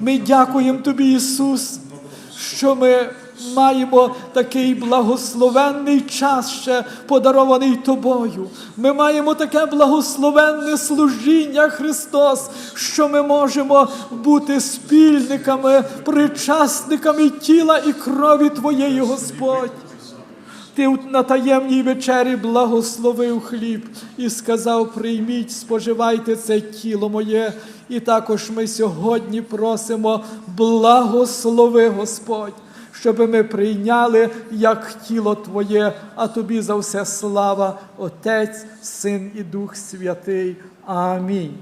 Ми дякуємо Тобі, Ісус, що ми маємо такий благословенний час ще подарований Тобою. Ми маємо таке благословенне служіння, Христос, що ми можемо бути спільниками, причасниками тіла і крові Твоєї, Господь. Ти на таємній вечері благословив хліб і сказав: прийміть, споживайте це тіло моє. І також ми сьогодні просимо, благослови Господь, щоб ми прийняли як тіло Твоє, а тобі за все слава, Отець, Син і Дух Святий. Амінь.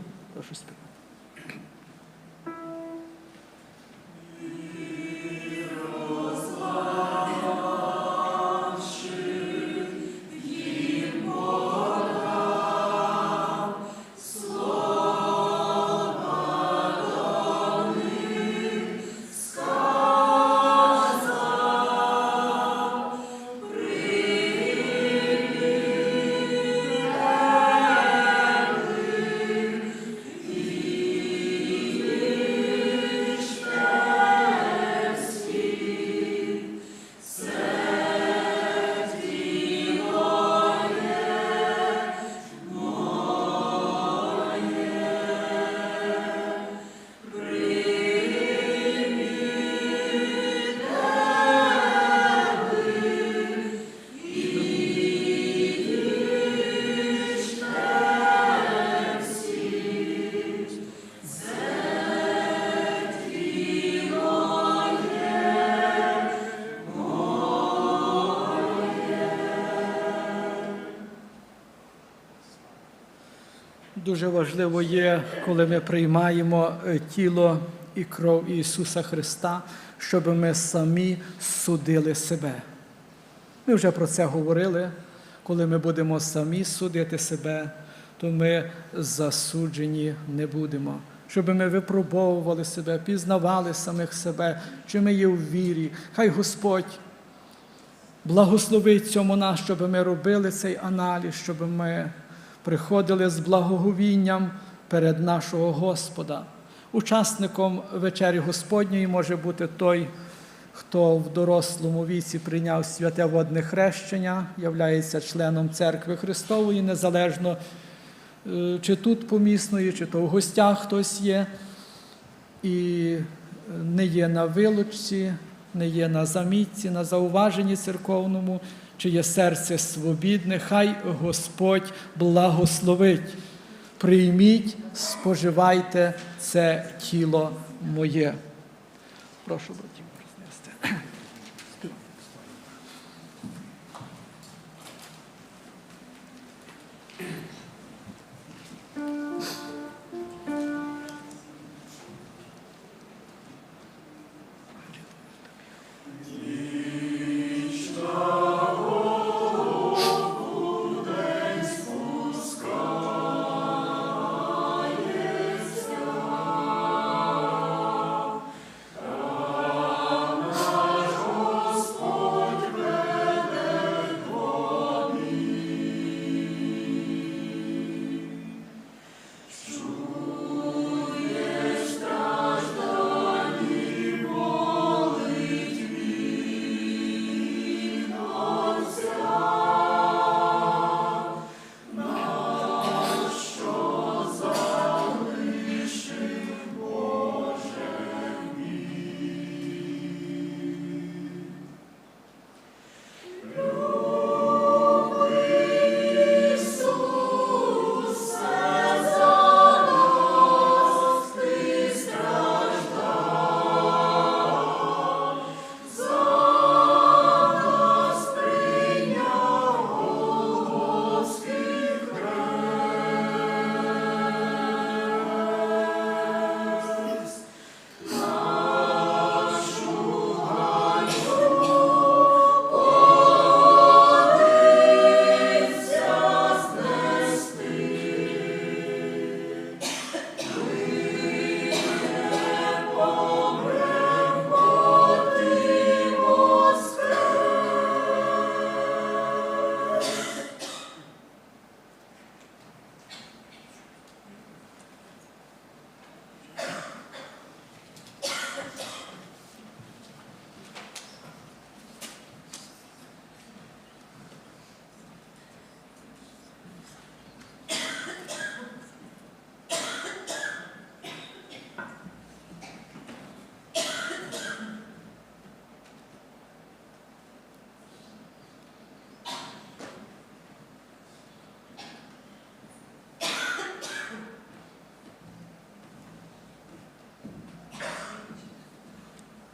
Дуже важливо є, коли ми приймаємо е, тіло і кров Ісуса Христа, щоб ми самі судили себе. Ми вже про це говорили. Коли ми будемо самі судити себе, то ми засуджені не будемо. Щоб ми випробовували себе, пізнавали самих себе, чи ми є в вірі. Хай Господь благословить цьому нас, щоб ми робили цей аналіз, щоб ми приходили з благоговінням перед нашого Господа. Учасником вечері Господньої може бути той, хто в дорослому віці прийняв святе водне хрещення, являється членом церкви Христової, незалежно е, чи тут помісної, чи то в гостях хтось є, і не є на вилучці, не є на замітці, на зауваженні церковному, чи є серце свобідне, хай Господь благословить. Прийміть, споживайте це тіло моє. Прошу, братів,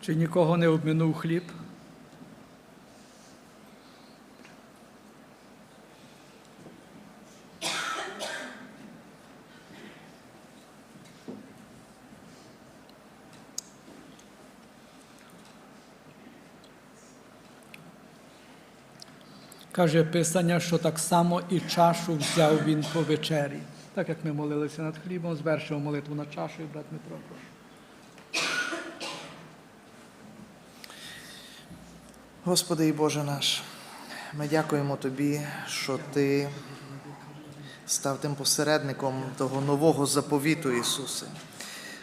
Чи нікого не обминув хліб? Каже Писання, що так само і чашу взяв він по вечері. Так як ми молилися над хлібом, звершив молитву над чашею, брат Дмитро, прошу. Господи і Боже наш, ми дякуємо Тобі, що Ти став тим посередником того нового заповіту, Ісусе,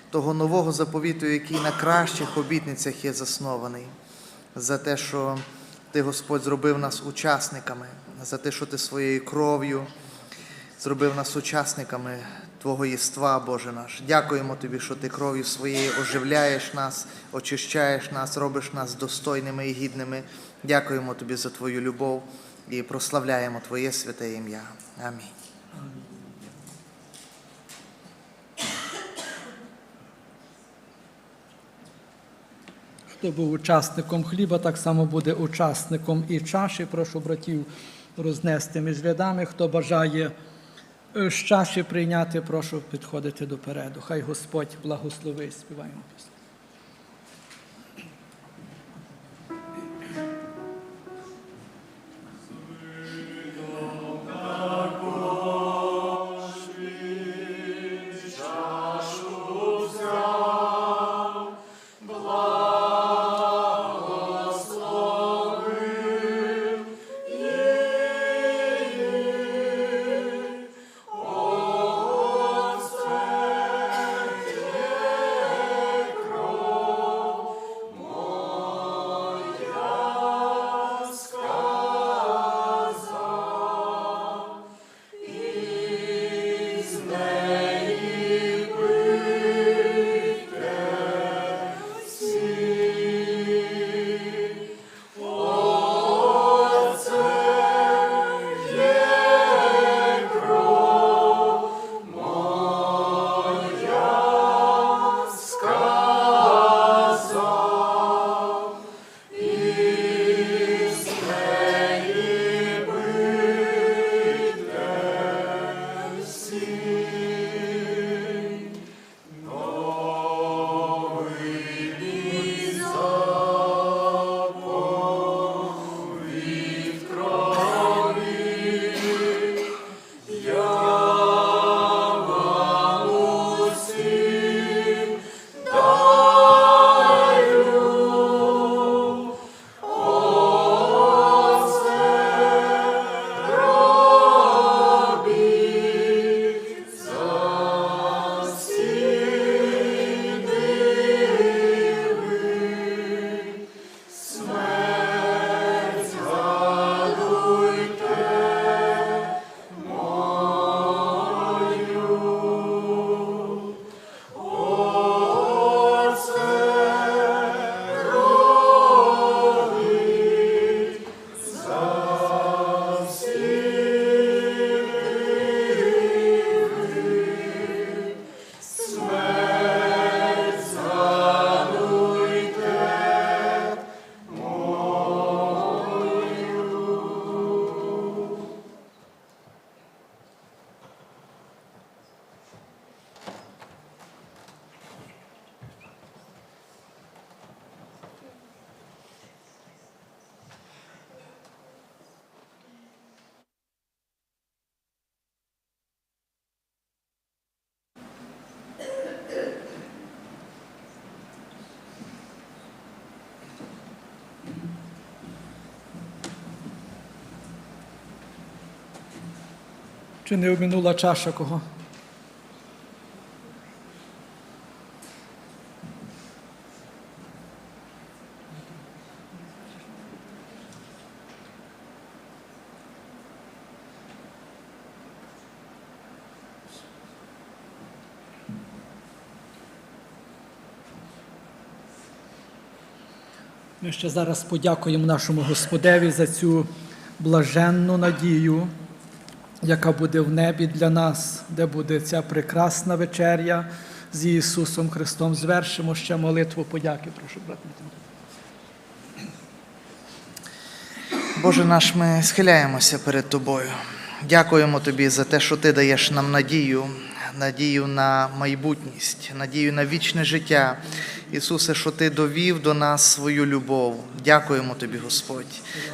того нового заповіту, який на кращих обітницях є заснований, за те, що Ти, Господь, зробив нас учасниками, за те, що Ти своєю кров'ю зробив нас учасниками Твого єства, Боже наш. Дякуємо Тобі, що Ти кров'ю своєю оживляєш нас, очищаєш нас, робиш нас достойними і гідними. Дякуємо Тобі за Твою любов і прославляємо Твоє святе ім'я. Амінь. Хто був учасником хліба, так само буде учасником і чаші. Прошу братів рознести між рядами. Хто бажає з чаші прийняти, прошу підходити допереду. Хай Господь благословить. Співаємо пісню. Чи не обминула чаша кого? Ми ще зараз подякуємо нашому Господеві за цю блаженну надію, яка буде в небі для нас, де буде ця прекрасна вечеря, з Ісусом Христом. Звершимо ще молитву подяки. Прошу, брати. Боже наш, ми схиляємося перед Тобою. Дякуємо Тобі за те, що Ти даєш нам надію, надію на майбутність, надію на вічне життя. Ісусе, що Ти довів до нас свою любов. Дякуємо Тобі, Господь,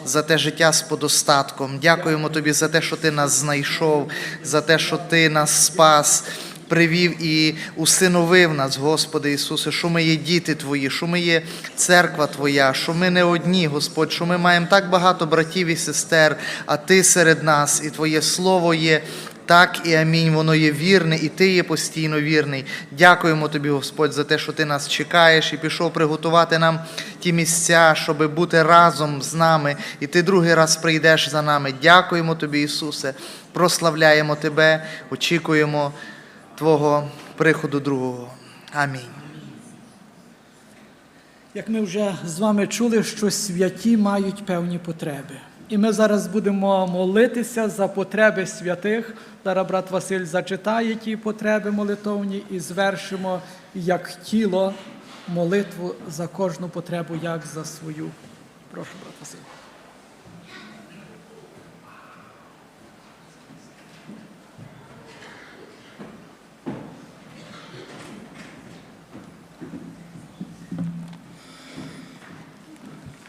за те життя з подостатком. Дякуємо Тобі за те, що Ти нас знайшов, за те, що Ти нас спас привів і усиновив нас, Господи Ісусе, що ми є діти Твої, що ми є церква Твоя, що ми не одні, Господь, що ми маємо так багато братів і сестер, а Ти серед нас, і Твоє Слово є. Так і амінь, воно є вірне, і ти є постійно вірний. Дякуємо тобі, Господь, за те, що ти нас чекаєш і пішов приготувати нам ті місця, щоб бути разом з нами, і ти другий раз прийдеш за нами. Дякуємо тобі, Ісусе, прославляємо Тебе, очікуємо Твого приходу другого. Амінь. Як ми вже з вами чули, що святі мають певні потреби. І ми зараз будемо молитися за потреби святих. Зараз брат Василь зачитає ті потреби молитовні і звершимо як тіло молитву за кожну потребу, як за свою. Прошу, брат Василь.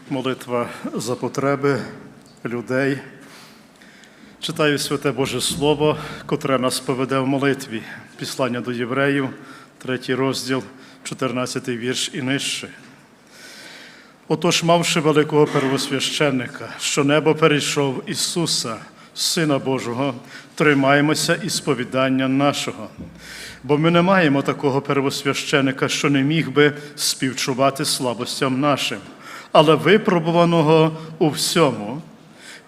Молитва за потреби людей. Читаю святе Боже Слово, котре нас поведе в молитві. Післання до євреїв, третій розділ, 14 вірш і нижче. Отож, мавши великого первосвященника, що небо перейшов Ісуса, Сина Божого, тримаємося і сповідання нашого. Бо ми не маємо такого первосвященика, що не міг би співчувати слабостям нашим, але випробуваного у всьому,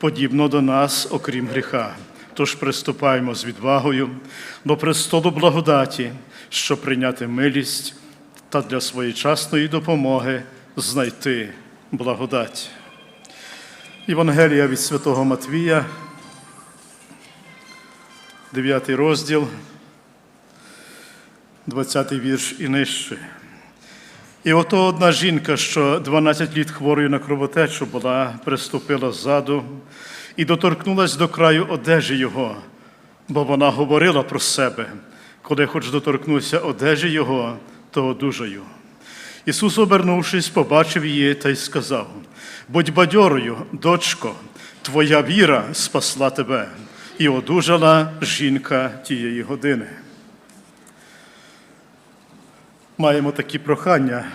подібно до нас, окрім гріха. Тож приступаємо з відвагою до престолу благодаті, щоб прийняти милість та для своєчасної допомоги знайти благодать. Євангелія від Святого Матвія, 9 розділ, 20 вірш і нижче. І ото одна жінка, що 12 літ хворою на кровотечу була, приступила ззаду і доторкнулась до краю одежі його, бо вона говорила про себе, коли хоч доторкнуся одежі його, то одужаю. Ісус, обернувшись, побачив її та й сказав: Будь бадьорою, дочко, твоя віра спасла тебе, і одужала жінка тієї години. Маємо такі прохання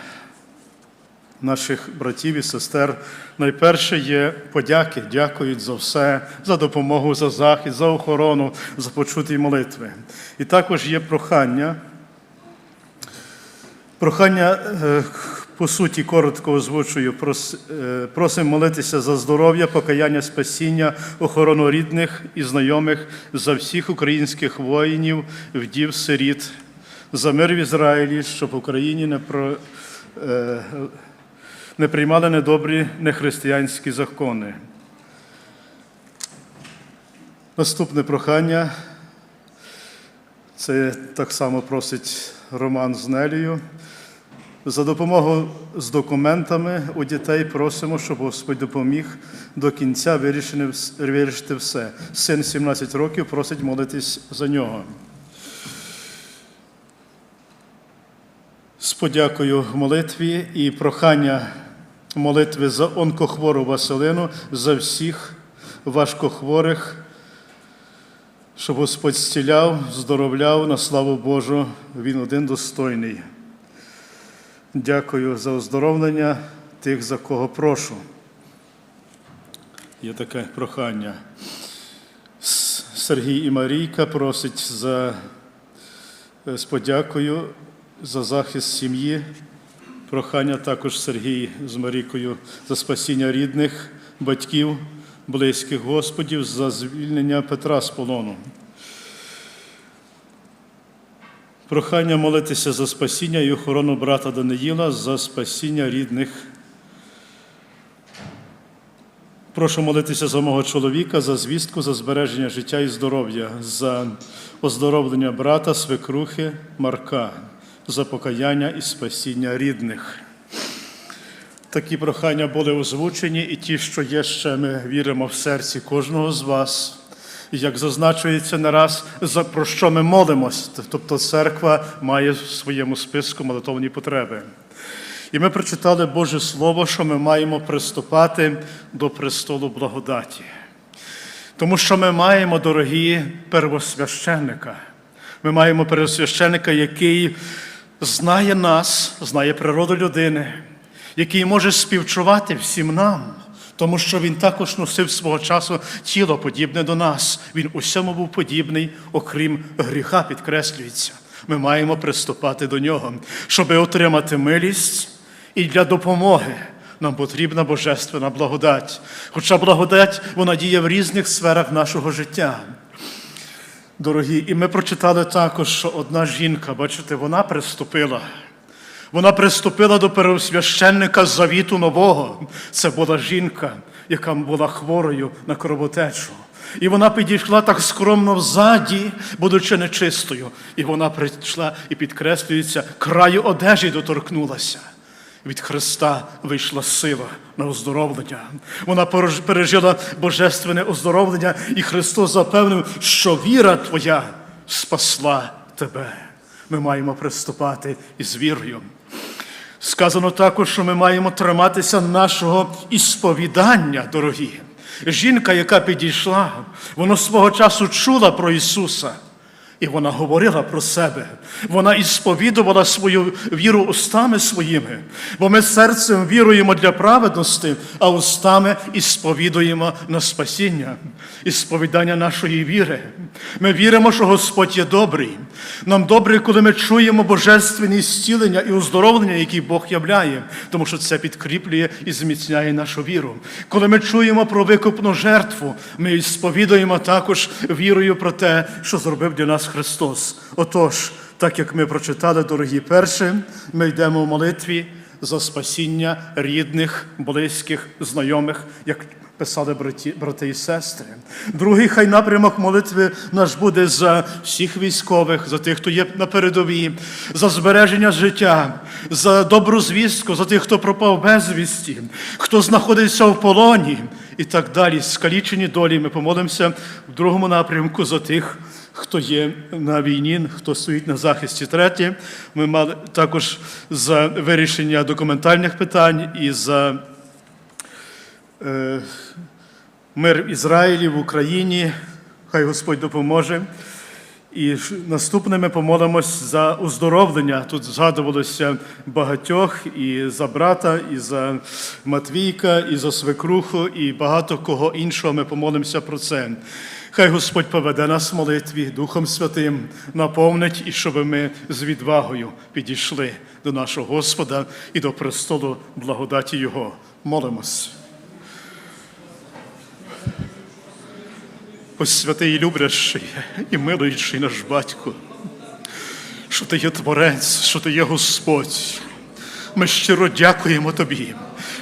наших братів і сестер. Найперше є подяки, дякують за все, за допомогу, за захист, за охорону, за почуті молитви. І також є прохання. Прохання, е, по суті, коротко озвучую, е, просимо молитися за здоров'я, покаяння, спасіння, охорону рідних і знайомих за всіх українських воїнів, вдів, сиріт, за мир в Ізраїлі, щоб в Україні не, про, е, не приймали недобрі нехристиянські закони. Наступне прохання. Це так само просить Роман з Нелією. За допомогою з документами у дітей просимо, щоб Господь допоміг до кінця вирішити все. Син 17 років просить молитись за нього. Подякою в молитві і прохання молитви за онкохвору Василину, за всіх важкохворих, щоб Господь зціляв, здоровляв на славу Божу, Він один достойний. Дякую за оздоровлення тих, за кого прошу. Є таке прохання. Сергій і Марійка просить за, е, з подякою за захист сім'ї. Прохання також Сергій з Марійкою за спасіння рідних, батьків, близьких Господів, за звільнення Петра з полону. Прохання молитися за спасіння і охорону брата Даниїла, за спасіння рідних. Прошу молитися за мого чоловіка, за звістку, за збереження життя і здоров'я, за оздоровлення брата, свекрухи, Марка. За покаяння і спасіння рідних. Такі прохання були озвучені, і ті, що є ще, ми віримо в серці кожного з вас. І як зазначується не раз, за про що ми молимось, тобто церква має в своєму списку молитовні потреби. І ми прочитали Боже Слово, що ми маємо приступати до престолу благодаті. Тому що ми маємо, дорогі, первосвященника. Ми маємо первосвященика, який знає нас, знає природу людини, який може співчувати всім нам, тому що він також носив свого часу тіло подібне до нас. Він усьому був подібний, окрім гріха, підкреслюється. Ми маємо приступати до нього, щоб отримати милість і для допомоги. Нам потрібна божественна благодать. Хоча благодать вона діє в різних сферах нашого життя. Дорогі, і ми прочитали також, що одна жінка, бачите, вона приступила. Вона приступила до первосвященника завіту нового. Це була жінка, яка була хворою на кровотечу. І вона підійшла так скромно взаді, будучи нечистою. І вона прийшла і підкреслюється, краю одежі доторкнулася. Від Христа вийшла сила на оздоровлення. Вона пережила божественне оздоровлення, і Христос запевнив, що віра твоя спасла тебе. Ми маємо приступати із вірою. Сказано також, що ми маємо триматися нашого ісповідання, дорогі. Жінка, яка підійшла, вона свого часу чула про Ісуса. І вона говорила про себе. Вона ісповідувала свою віру устами своїми. Бо ми серцем віруємо для праведності, а устами ісповідуємо на спасіння, ісповідання нашої віри. Ми віримо, що Господь є добрий. Нам добре, коли ми чуємо божественні зцілення і оздоровлення, які Бог являє, тому що це підкріплює і зміцняє нашу віру. Коли ми чуємо про викупну жертву, ми сповідуємо також вірою про те, що зробив для нас Христос. Отож, так як ми прочитали, дорогі перші, ми йдемо в молитві за спасіння рідних, близьких, знайомих, як писали браті, брати і сестри. Другий хай напрямок молитви наш буде за всіх військових, за тих, хто є на передовій, за збереження життя, за добру звістку, за тих, хто пропав безвісті, хто знаходиться в полоні і так далі. Скалічені долі. Ми помолимося в другому напрямку за тих, хто є на війні, хто стоїть на захисті. Третє, ми мали також за вирішення документальних питань і за е, мир в Ізраїлі, в Україні. Хай Господь допоможе. І наступне ми помолимось за оздоровлення. Тут згадувалося багатьох і за брата, і за Матвійка, і за свекруху, і багато кого іншого. Ми помолимося про це. Хай Господь поведе нас в молитві Духом Святим, наповнить, і щоб ми з відвагою підійшли до нашого Господа і до престолу благодаті Його. Молимось. Ось святий люблячий і милуючий наш батько, що ти є Творець, що ти є Господь. Ми щиро дякуємо тобі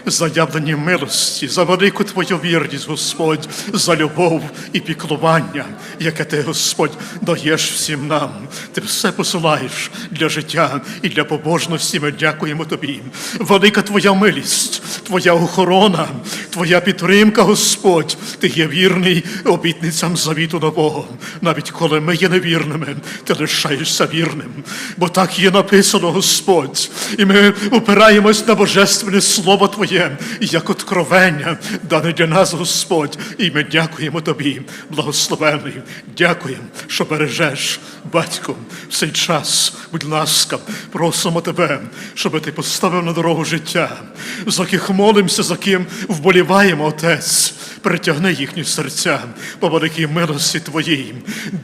за явлені милості, за велику твою вірність, Господь, за любов і піклування, яке ти, Господь, даєш всім нам. Ти все посилаєш для життя і для побожності. Ми дякуємо тобі. Велика твоя милість, твоя охорона, твоя підтримка, Господь. Ти є вірний обітницям завіту нового. Навіть коли ми є невірними, ти лишаєшся вірним. Бо так є написано, Господь. І ми опираємось на божественне слово Твоє, як откровення, дане для нас, Господь. І ми дякуємо Тобі, благословений. Дякуємо, що бережеш, батько, в цей час. Будь ласка, просимо тебе, щоб ти поставив на дорогу життя, за ких молимося, за ким вболіваємо, Отець. Притягни їхні серця по великій милості Твоїй.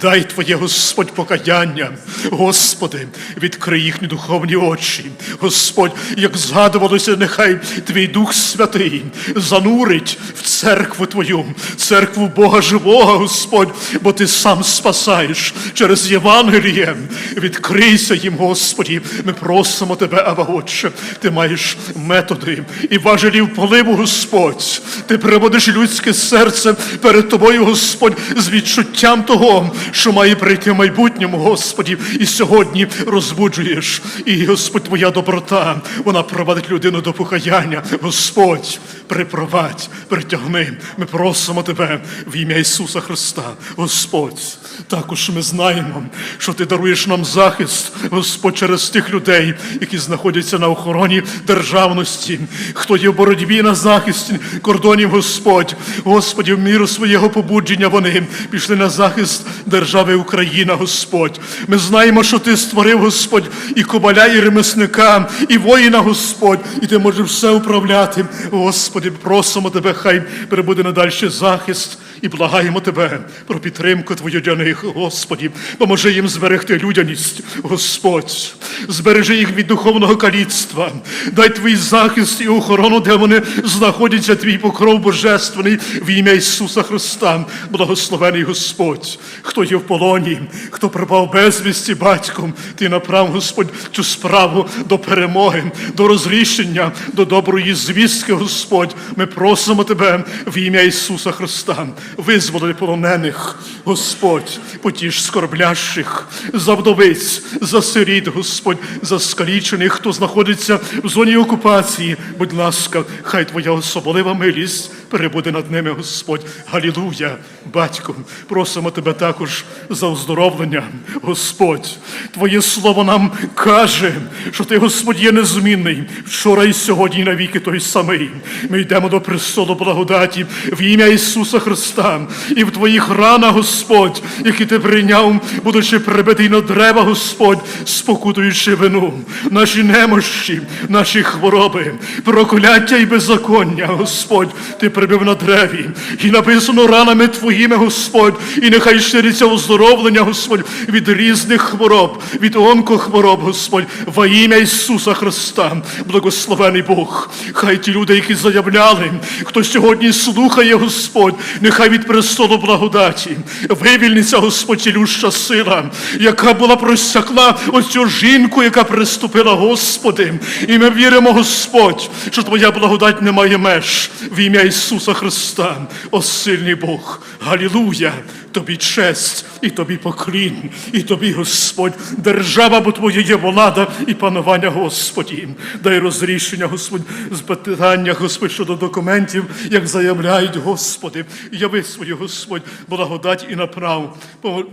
Дай Твоє, Господь, покаяння. Господи, відкрий їхні духовні очі. Господь, як згадувалося, нехай Твій Дух Святий занурить в церкву Твою, церкву Бога живого, Господь, бо Ти сам спасаєш через Євангеліє. Відкрийся їм, Господі. Ми просимо Тебе, Ава Отче. Ти маєш методи і важелів поливу, Господь. Ти приводиш людське велике серце перед тобою, Господь, з відчуттям того, що має прийти в майбутньому, Господі, і сьогодні розбуджуєш. І Господь, твоя доброта, вона провадить людину до покаяння. Господь, припровадь, притягни. Ми просимо тебе в ім'я Ісуса Христа. Господь, також ми знаємо, що ти даруєш нам захист, Господь, через тих людей, які знаходяться на охороні державності, хто є в боротьбі на захисті кордонів, Господь, Господі, в міру своєго побудження вони пішли на захист держави Україна, Господь. Ми знаємо, що ти створив, Господь, і кобаля, і ремесника, і воїна, Господь, і ти можеш все управляти. Господи, просимо тебе, хай перебуде надальший захист. І благаємо Тебе про підтримку Твою для них, Господі. Поможи їм зберегти людяність, Господь. Збережи їх від духовного каліцтва. Дай Твій захист і охорону, де вони знаходяться, Твій покров божественний в ім'я Ісуса Христа. Благословений Господь, хто є в полоні, хто припав безвісті батьком, Ти направ, Господь, цю справу до перемоги, до розрішення, до доброї звістки, Господь. Ми просимо Тебе в ім'я Ісуса Христа. Визволи полонених, Господь, потіж скорблящих, за вдовиць, за сиріт, Господь, за скалічених, хто знаходиться в зоні окупації. Будь ласка, хай Твоя особлива милість перебуде над ними, Господь. Галілуя, Батько, просимо Тебе також за оздоровлення, Господь. Твоє слово нам каже, що Ти, Господь, є незмінний вчора і сьогодні, і навіки той самий. Ми йдемо до престолу благодаті в ім'я Ісуса Христа. І в Твоїх ранах, Господь, які ти прийняв, будучи прибитий на дерева, Господь, спокутуючи вину, наші немощі, наші хвороби, прокляття і беззаконня, Господь, ти прибив на древі. І написано ранами Твоїми, Господь, і нехай шириться оздоровлення, Господь, від різних хвороб, від онкохвороб, Господь, во ім'я Ісуса Христа, благословений Бог. Хай ті люди, які заявляли, хто сьогодні слухає, Господь, нехай від престолу благодаті вивільниться, Господь, цілюща сила, яка була просякла оцю жінку, яка приступила, Господи. І ми віримо, Господь, що Твоя благодать не має меж в ім'я Ісуса Христа, о сильний Бог. Галілуя! Тобі честь, і тобі поклін, і тобі, Господь, держава, бо Твоє є влада і панування, Господі. Дай розрішення, Господь, з питання, Господь, щодо документів, як заявляють, Господи. Яви свою, Господь, благодать і направ.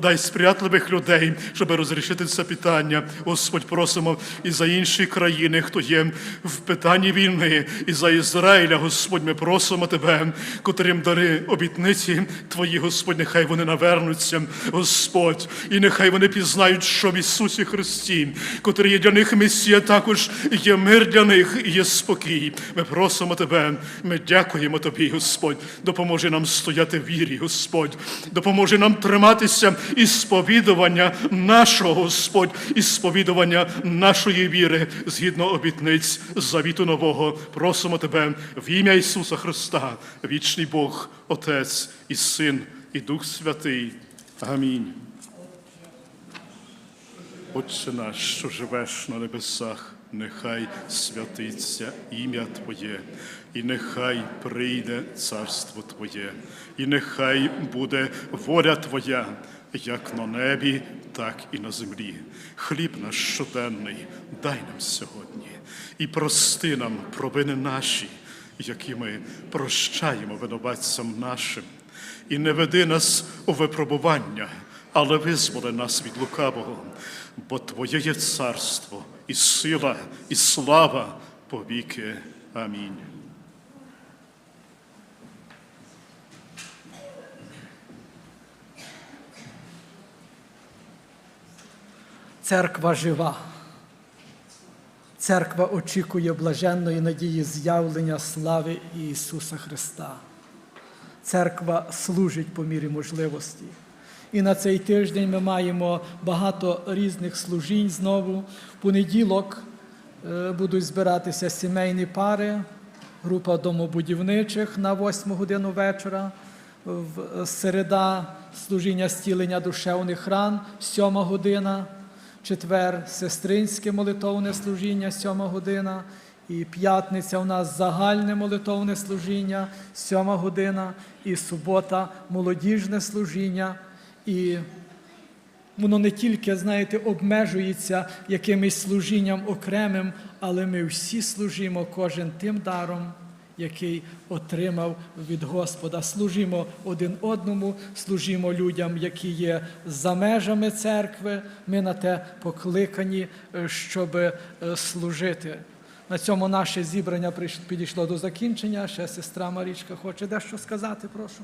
Дай сприятливих людей, щоб розрішити це питання. Господь, просимо і за інші країни, хто є в питанні війни, і за Ізраїля, Господь, ми просимо Тебе, котрим дари обітниці Твої, Господь, нехай вони навернуться, Господь, і нехай вони пізнають, що в Ісусі Христі, котрий є для них Месія, також є мир для них і є спокій. Ми просимо Тебе, ми дякуємо Тобі, Господь. Допоможи нам стояти в вірі, Господь. Допоможи нам триматися і сповідування нашого, Господь, і сповідування нашої віри згідно обітниць завіту нового. Просимо Тебе в ім'я Ісуса Христа, вічний Бог, Отець і Син, і Дух Святий. Амінь. Отче наш, що живеш на небесах, нехай святиться ім'я Твоє, і нехай прийде царство Твоє, і нехай буде воля Твоя, як на небі, так і на землі. Хліб наш щоденний дай нам сьогодні, і прости нам провини наші, які ми прощаємо винуватцям нашим, і не веди нас у випробування, але визволи нас від лукавого, бо Твоє є царство, і сила, і слава повіки. Амінь. Церква жива. Церква очікує блаженної надії з'явлення слави Ісуса Христа. Церква служить по мірі можливості. І на цей тиждень ми маємо багато різних служінь знову. В понеділок е, будуть збиратися сімейні пари, група домобудівничих на 8 годину вечора. В середа служіння стілення душевних ран, 7 година четвер сестринське молитовне служіння, сьома година, І п'ятниця у нас загальне молитовне служіння, сьома година, і субота молодіжне служіння. І воно не тільки, знаєте, обмежується якимось служінням окремим, але ми всі служимо кожен тим даром, який отримав від Господа. Служимо один одному, служимо людям, які є за межами церкви. Ми на те покликані, е, щоб е, служити. На цьому наше зібрання підійшло до закінчення. Ще сестра Марічка хоче дещо сказати, прошу.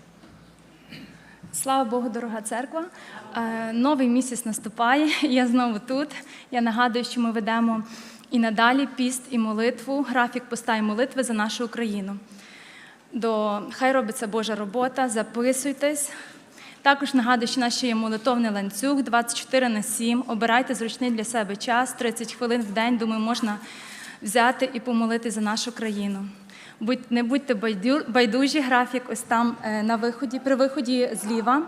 Слава Богу, дорога церква. Е, Новий місяць наступає. Я знову тут. Я нагадую, що ми ведемо і надалі піст і молитву, графік поста і молитви за нашу Україну. До хай робиться Божа робота. Записуйтесь. Також нагадую, що нас ще є молитовний ланцюг 24 на 7. Обирайте зручний для себе час, 30 хвилин в день. Думаю, можна взяти і помолити за нашу країну. Не будьте байдужі, графік ось там е, на виході, при виході зліва.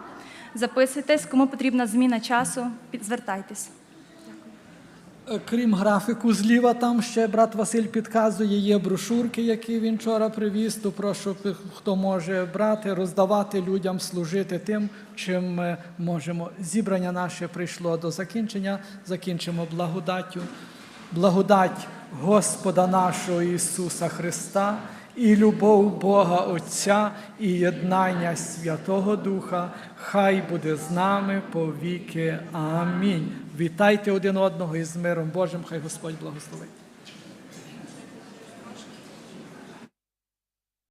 Записуйтесь, кому потрібна зміна часу, звертайтесь. Е, Крім графіку зліва, там ще брат Василь підказує, є брошурки, які він вчора привіз. То прошу, хто може брати, роздавати людям, служити тим, чим ми можемо. Зібрання наше прийшло до закінчення. Закінчимо благодаттю. Благодать Господа нашого Ісуса Христа і любов Бога Отця і єднання Святого Духа, хай буде з нами по віки. Амінь. Вітайте один одного із миром Божим, хай Господь благословить.